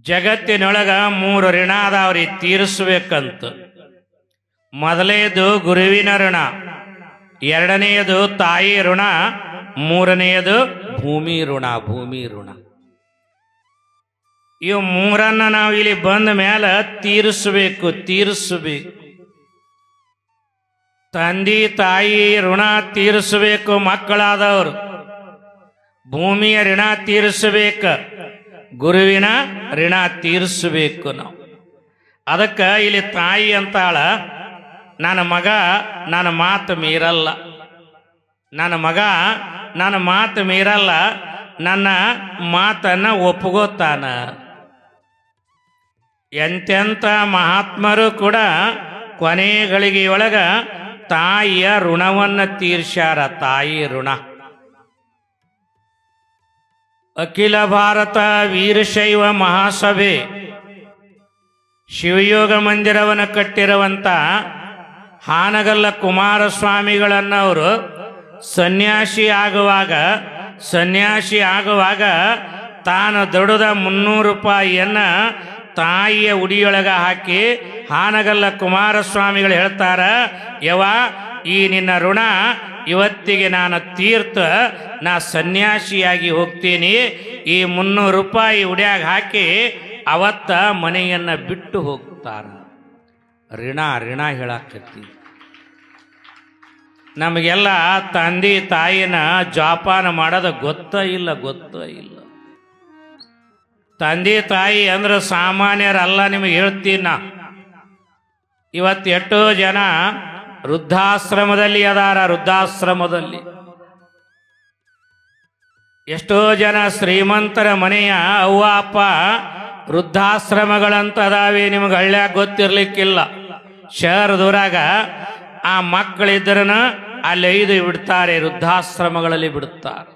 ಜಗತ್ತಿನೊಳಗ ಮೂರು ಋಣ ಅದಾವ್ರಿ, ತೀರಿಸ್ಬೇಕಂತ. ಮೊದಲನೇದು ಗುರುವಿನ ಋಣ, ಎರಡನೆಯದು ತಾಯಿ ಋಣ, ಮೂರನೆಯದು ಭೂಮಿ ಋಣ ಭೂಮಿ ಋಣ. ಇವು ಮೂರನ್ನ ನಾವು ಇಲ್ಲಿ ಬಂದ ಮೇಲೆ ತೀರಿಸ್ಬೇಕು, ತೀರಿಸಬೇಕು. ತಂದೆ, ತಾಯಿ ಋಣ ತೀರಿಸಬೇಕು, ಮಕ್ಕಳಾದವರು. ಭೂಮಿಯ ಋಣ ತೀರಿಸಬೇಕ. ಗುರುವಿನ ಋಣ ತೀರಿಸಬೇಕು ನಾವು. ಅದಕ್ಕೆ ಇಲ್ಲಿ ತಾಯಿ ಅಂತಾಳ, ನನ್ನ ಮಗ, ನನ್ನ ಮಾತು ಮೀರಲ್ಲ. ನನ್ನ ಮಗ, ನನ್ನ ಮಾತು ಮೀರಲ್ಲ. ನನ್ನ ಮಾತನ್ನ ಒಪ್ಪುಗೋತಾನ ಎಂತೆಂಥ ಮಹಾತ್ಮರು ಕೂಡ ಕೊನೆಗಳಿಗೆ ಒಳಗ ತಾಯಿಯ ಋಣವನ್ನು ತೀರ್ಸ್ಯಾರ, ತಾಯಿ ಋಣ. ಅಖಿಲ ಭಾರತ ವೀರಶೈವ ಮಹಾಸಭೆ. ಶಿವಯೋಗ ಮಂದಿರವನ್ನು ಕಟ್ಟಿರುವಂಥ ಹಾನಗಲ್ಲ ಕುಮಾರಸ್ವಾಮಿಗಳನ್ನವರು ಸನ್ಯಾಸಿ ಆಗುವಾಗ ಸನ್ಯಾಸಿ ಆಗುವಾಗ ತಾನು ದೊಡ್ದ ಮುನ್ನೂರು ರೂಪಾಯಿಯನ್ನು ತಾಯಿಯ ಉಡಿಯೊಳಗ ಹಾಕಿ ಹಾನಗಲ್ಲ ಕುಮಾರಸ್ವಾಮಿಗಳು ಹೇಳ್ತಾರ ಯವ ಈ ನಿನ್ನ ಋಣ ಇವತ್ತಿಗೆ ನಾನು ತೀರ್ಥ, ನಾ ಸನ್ಯಾಸಿಯಾಗಿ ಹೋಗ್ತೀನಿ. ಈ ಮುನ್ನೂರು ರೂಪಾಯಿ ಉಡ್ಯಾಗ ಹಾಕಿ ಅವತ್ತ ಮನೆಯನ್ನ ಬಿಟ್ಟು ಹೋಗ್ತಾರ. ಋಣ ಋಣ ಹೇಳಾಕತ್ತಿ. ನಮಗೆಲ್ಲ ತಂದೆ, ತಾಯಿನ ಜೋಪಾನ ಮಾಡೋದು ಗೊತ್ತ ಇಲ್ಲ ಗೊತ್ತ ಇಲ್ಲ. ತಂದೆ, ತಾಯಿ ಅಂದ್ರೆ ಸಾಮಾನ್ಯರಲ್ಲ ನಿಮಗೆ ಹೇಳ್ತೀನಿ ನಾ. ಇವತ್ತು ಎಷ್ಟೋ ಜನ ವೃದ್ಧಾಶ್ರಮದಲ್ಲಿ ಅದಾರ, ವೃದ್ಧಾಶ್ರಮದಲ್ಲಿ. ಎಷ್ಟೋ ಜನ ಶ್ರೀಮಂತರ ಮನೆಯ ಅವ್ವ, ಅಪ್ಪ ವೃದ್ಧಾಶ್ರಮಗಳಂತ ಅದಾವೆ, ನಿಮ್ಗೆ ಹಳ್ಳ್ಯಾಗ ಗೊತ್ತಿರ್ಲಿಕ್ಕಿಲ್ಲ. ಶಹರದೂರಾಗ ಆ ಮಕ್ಕಳಿದ್ರನ ಅಲ್ಲಿ ಐದು ಬಿಡ್ತಾರೆ, ವೃದ್ಧಾಶ್ರಮಗಳಲ್ಲಿ ಬಿಡುತ್ತಾರೆ.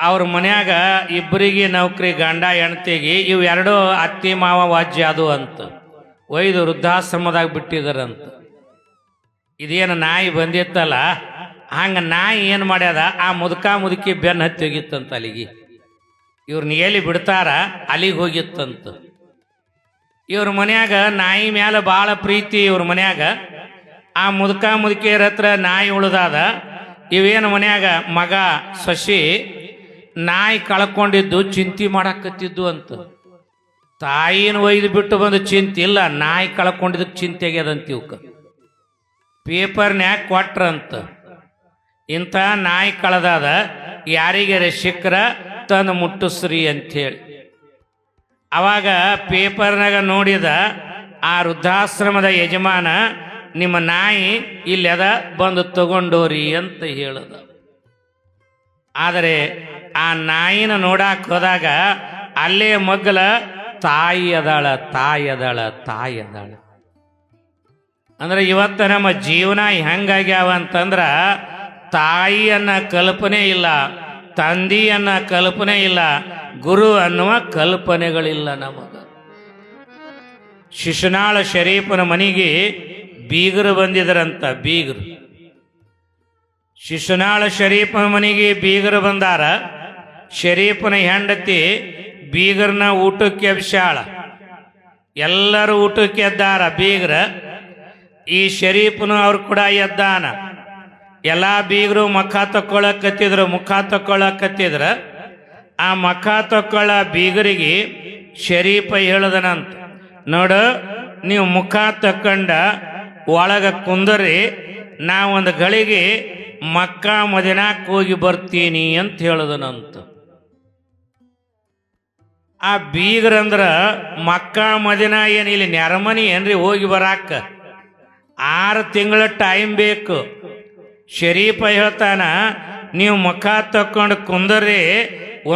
ಅವ್ರ ಮನ್ಯಾಗ ಇಬ್ಬರಿಗೆ ನೌಕರಿ ಗಂಡ ಹೆಣ್ತಿಗೆ ಇವು ಅತ್ತಿ ಮಾವ ವಾಜ್ಯ ಅದು ಅಂತ. ಒಯ್ದು ವೃದ್ಧಾಶ್ರಮದಾಗ ಬಿಟ್ಟಿದಾರಂತ. ಇದೇನು ನಾಯಿ ಬಂದಿತ್ತಲ್ಲ, ಹಂಗ ನಾಯಿ ಏನು ಮಾಡ್ಯದ, ಆ ಮುದುಕ ಮುದುಕಿ ಬೆನ್ನ ಹತ್ತಿ ಹೋಗಿತ್ತಂತ ಅಲ್ಲಿಗೆ. ಇವ್ರನ್ನ ಎಲ್ಲಿ ಬಿಡ್ತಾರ, ಅಲ್ಲಿಗೆ ಹೋಗಿತ್ತಂತ. ಇವ್ರ ಮನ್ಯಾಗ ನಾಯಿ ಮ್ಯಾಲ ಭಾಳ ಪ್ರೀತಿ ಇವ್ರ ಮನ್ಯಾಗ. ಆ ಮುದುಕ ಮುದುಕಿಯರ ಹತ್ರ ನಾಯಿ ಉಳ್ದಾದ, ಇವೇನು ಮನ್ಯಾಗ ಮಗ ಸಸಿ ನಾಯಿ ಕಳ್ಕೊಂಡಿದ್ದು ಚಿಂತೆ ಮಾಡಾಕತ್ತಿದ್ದು ಅಂತ. ತಾಯಿನ ಒಯ್ದು ಬಿಟ್ಟು ಬಂದು ಚಿಂತೆ ಇಲ್ಲ, ನಾಯಿ ಕಳ್ಕೊಂಡಿದ್ದಕ್ಕೆ ಚಿಂತೆ ಆಗ್ಯದಂತ ಇವಕ್ಕ ಪೇಪರ್ನ್ಯಾಗ ಕೊಟ್ರಂತ. ಇಂಥ ನಾಯಿ ಕಳೆದಾದ ಯಾರಿಗಾರ ಸಿಕ್ಕರ ತಂದು ಮುಟ್ಟಿಸ್ರಿ ಅಂಥೇಳಿ. ಅವಾಗ ಪೇಪರ್ನಾಗ ನೋಡಿದ ಆ ವೃದ್ಧಾಶ್ರಮದ ಯಜಮಾನ, ನಿಮ್ಮ ನಾಯಿ ಇಲ್ಲದ ಬಂದು ತಗೊಂಡೋರಿ ಅಂತ ಹೇಳದ. ಆದರೆ ಆ ನಾಯಿನ ನೋಡಕ್ಕೆ ಹೋದಾಗ ಅಲ್ಲೇ ಮಗ್ಗಲ ತಾಯಿ ಅದಾಳ ತಾಯಿ ಅದಾಳ ತಾಯಿ ಅಂದ್ರೆ ಇವತ್ತು ನಮ್ಮ ಜೀವನ ಹೆಂಗಾಗ್ಯಾವ ಅಂತಂದ್ರ ತಾಯಿಯನ್ನ ಕಲ್ಪನೆ ಇಲ್ಲ, ತಂದಿಯನ್ನ ಕಲ್ಪನೆ ಇಲ್ಲ, ಗುರು ಅನ್ನುವ ಕಲ್ಪನೆಗಳಿಲ್ಲ ನಮಗ. ಶಿಶುನಾಳ ಶರೀಫನ ಮನೆಗೆ ಬೀಗರು ಬಂದಿದ್ರಂತ, ಬೀಗರು. ಶಿಶುನಾಳ ಶರೀಫನ ಮನೆಗೆ ಬೀಗರು ಬಂದಾರ, ಶರೀಫನ ಹೆಂಡತಿ ಬೀಗರ್ನ ಊಟಕ್ಕೆ ವಿಶಾಳ ಎಲ್ಲರೂ ಊಟಕ್ಕೆ ಎದ್ದಾರ. ಬೀಗ್ರ, ಈ ಶರೀಫನು ಅವ್ರು ಕೂಡ ಎದ್ದಾನ. ಎಲ್ಲ ಬೀಗರು ಮುಖ ತಕ್ಕೊಳಕತ್ತಿದ್ರು. ಮುಖ ತಕ್ಕೊಳಕತ್ತಿದ್ರ. ಆ ಮುಖ ತಕ್ಕೊಳ್ಳ ಬೀಗರಿಗೆ ಶರೀಫ ಹೇಳದನಂತ. ನೋಡು, ನೀವು ಮುಖ ತಕ್ಕೊಂಡ ಒಳಗ ಕುಂದರಿ ನಾ ಒಂದು ಗಳಿಗೆ ಮಕ್ಕ ಮದಿನಾಕ್ ಹೋಗಿ ಬರ್ತೀನಿ ಅಂತ ಹೇಳದನಂತ. ಆ ಬೀಗರಂದ್ರ ಮಕ್ಕ ಮದಿನ ಏನು ಇಲ್ಲಿ ನೆರಮನಿ ಏನ್ರಿ ಹೋಗಿ ಬರಾಕ? ಆರು ತಿಂಗಳ ಟೈಮ್ ಬೇಕು. ಶರೀಫ ಹೇಳ್ತಾನ, ನೀವು ಮುಖ ತಕ್ಕೊಂಡು ಕುಂದರಿ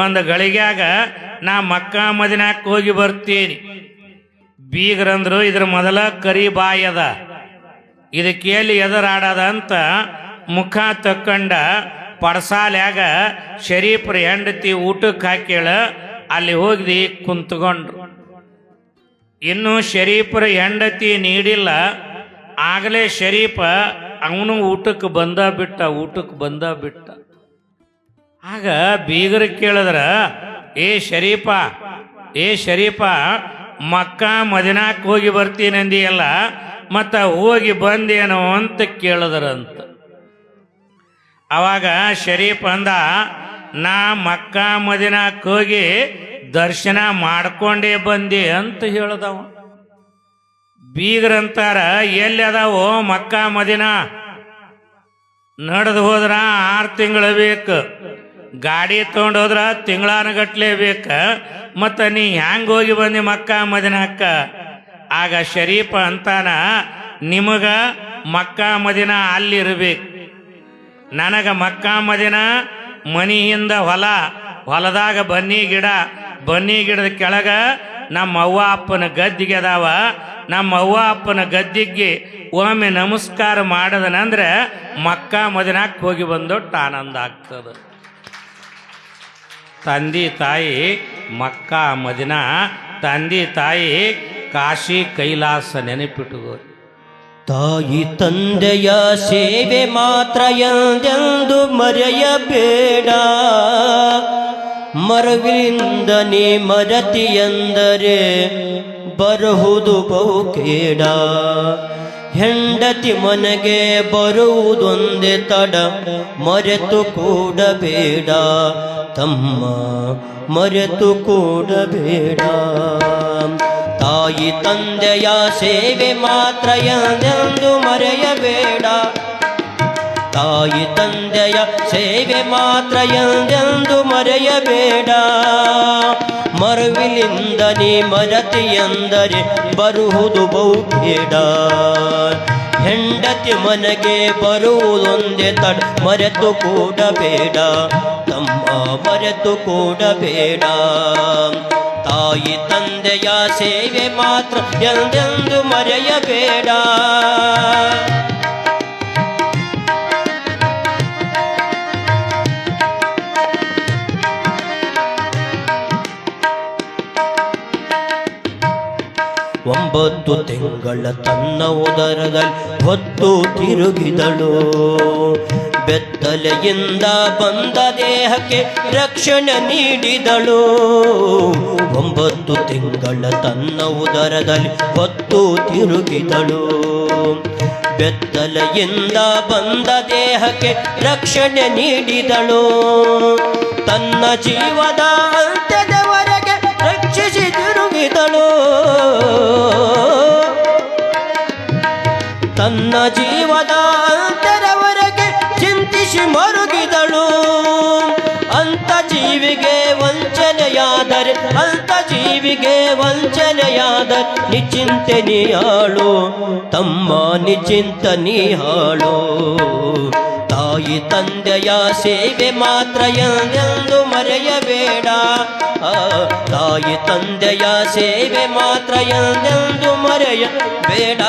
ಒಂದು ಗಳಿಗ್ಯಾಗ ನಾ ಮಕ್ಕ ಮದಿನಾಕ್ ಹೋಗಿ ಬರ್ತೀನಿ. ಬೀಗರಂದ್ರು ಇದ್ರ ಮೊದಲ ಕರಿ ಬಾಯದ ಇದಕ್ಕೆ ಎಲ್ಲಿ ಎದುರಾಡದ ಅಂತ ಮುಖ ತಕ್ಕೊಂಡ ಪಡಸಾಲ್ಯಾಗ ಶರೀಫ್ರ ಹೆಂಡತಿ ಊಟಕ್ಕೆ ಹಾಕ್ಯಾಳ ಅಲ್ಲಿ ಹೋಗಿ ಕುಂತ್ಕೊಂಡ್ರು. ಇನ್ನು ಶರೀಫರ ಹೆಂಡತಿ ನೀಡಿಲ್ಲ. ಆಗಲೇ ಶರೀಫ ಅವನು ಊಟಕ್ಕೆ ಬಂದ ಬಿಟ್ಟ, ಊಟಕ್ಕೆ ಬಂದ ಬಿಟ್ಟ. ಆಗ ಬೀಗರು ಕೇಳಿದ್ರ, ಏ ಶರೀಫ ಏ ಶರೀಫ, ಮಕ್ಕ ಮದಿನಾಕ್ ಹೋಗಿ ಬರ್ತೀನಿ ಬರ್ತೀನಂದಿಯಲ್ಲ, ಮತ್ತ ಹೋಗಿ ಬಂದೇನೋ ಅಂತ ಕೇಳಿದ್ರಂತ. ಅವಾಗ ಶರೀಫ್ ಅಂದ ನಾ ಮಕ್ಕ ಮದಿನಾಕ್ ಹೋಗಿ ದರ್ಶನ ಮಾಡ್ಕೊಂಡೇ ಬಂದೆ ಅಂತ ಹೇಳ್ದವ. ಬೀಗರಂತಾರ, ಎಲ್ಲಿ ಅದಾವೋ ಮಕ್ಕ ಮದಿನ? ನಡೆದು ಹೋದ್ರ ಆರು ತಿಂಗಳು ಬೇಕು. ಗಾಡಿ ತಗೊಂಡೋದ್ರ ತಿಂಗಳಾನಗಟ್ಲೆ ಬೇಕು. ಮತ್ತು ನೀ ಹ್ಯಾಂಗ ಹೋಗಿ ಬಂದಿ ಮಕ್ಕ ಮದಿನಕ್ಕ? ಆಗ ಶರೀಫ ಅಂತಾನ, ನಿಮಗ ಮಕ್ಕ ಮದಿನ ಅಲ್ಲಿರ್ಬೇಕು ನನಗ ಮಕ್ಕ ಮದಿನ ಮನಿಯಿಂದ ಹೊಲ, ಹೊಲದಾಗ ಬನ್ನಿ ಗಿಡ, ಬನ್ನಿ ಗಿಡದ ಕೆಳಗ ನಮ್ಮ ಅವ್ವ ಅಪ್ಪನ ಗದ್ದಿಗೆ ಅದಾವ. ನಮ್ಮ ಅವ್ವ ಅಪ್ಪನ ಗದ್ದಿಗೆ ಒಮ್ಮೆ ನಮಸ್ಕಾರ ಮಾಡದನಂದ್ರೆ ಮಕ್ಕ ಮದಿನಾಕ್ ಹೋಗಿ ಬಂದೊಟ್ಟು ಆನಂದ ಆಗ್ತದೆ. ತಂದೆ ತಾಯಿ, ಮಕ್ಕ ಮದಿನ, ತಂದೆ ತಾಯಿ ಕಾಶಿ ಕೈಲಾಸ ನೆನಪಿಟ್ಟುಕೋ ತಾಯಿ ತಂದೆಯ ಸೇವೆ ಮಾತ್ರ ಎಂದೆಂದು ಮರೆಯಬೇಡ. ಮರವಿಂದ ನೀ ಮರತಿ ಎಂದರೆ ಬರುವುದು ಬಹುಕೇಡ. ಹೆಂಡತಿ ಮನೆಗೆ ಬರುವುದೊಂದೇ ತಡ ಮರೆತು ಕೂಡಬೇಡ. ತಮ್ಮ ಮರೆತು ಕೂಡಬೇಡ. ತಾಯಿ ತಂದೆಯ ಸೇವೆ ಮಾತ್ರ ಎಂದೆಂದು ಮರೆಯಬೇಡ. ತಾಯಿ ತಂದೆಯ ಸೇವೆ ಮಾತ್ರ ಎಂದೆಂದು ಮರೆಯಬೇಡ. ಮರುವಿಲಿಂದ ನೀ ಮರತಿ ಎಂದರೆ ಬರುವುದು ಬಹುಬೇಡ. ಹೆಂಡತಿ ಮನೆಗೆ ಬರುವುದೊಂದೇ ತಡ ಮರೆತು ಕೂಡಬೇಡ. ತಮ್ಮ ಮರೆತು ಕೂಡಬೇಡ. ತಾಯಿ ತಂದೆಯ ಸೇವೆ ಮಾತ್ರ ಎಂದೆಂದು ಮರೆಯಬೇಡ. ಒಂಬತ್ತು ತಿಂಗಳ ತನ್ನ ಉದರದಲ್ಲಿ ಹೊತ್ತು ತಿರುಗಿದಳು. ಬೆತ್ತಲೆಯಿಂದ ಬಂದ ದೇಹಕ್ಕೆ ರಕ್ಷಣೆ ನೀಡಿದಳು. ಒಂಬತ್ತು ತಿಂಗಳ ತನ್ನ ಉದರದಲ್ಲಿ ಹೊತ್ತು ತಿರುಗಿದಳು. ಬೆತ್ತಲೆಯಿಂದ ಬಂದ ದೇಹಕ್ಕೆ ರಕ್ಷಣೆ ನೀಡಿದಳು. ತನ್ನ ಜೀವದ ಅಂತ್ಯದವರೆಗೆ ರಕ್ಷಿಸಿ ತಿರುಗಿದಳು. ತನ್ನ ಜೀವದ ಜೀವಿಗೆ ವಂಚನೆಯಾದರೆ ಅಂತ ಜೀವಿಗೆ ವಂಚನೆಯಾದರೆ ನಿಚಿಂತೆ ನೀಯಾಳು ತಮ್ಮ ನಿಚಿಂತ ನೀಹಾಳು ತಾಯಿ ತಂದೆಯ ಸೇವೆ ಮಾತ್ರ ಎಂದೆಂದು ಮರೆಯಬೇಡ ಆ, ತಾಯಿ ತಂದೆಯ ಸೇವೆ ಮಾತ್ರ ಎಂದೆಂದು ಮರೆಯಬೇಡ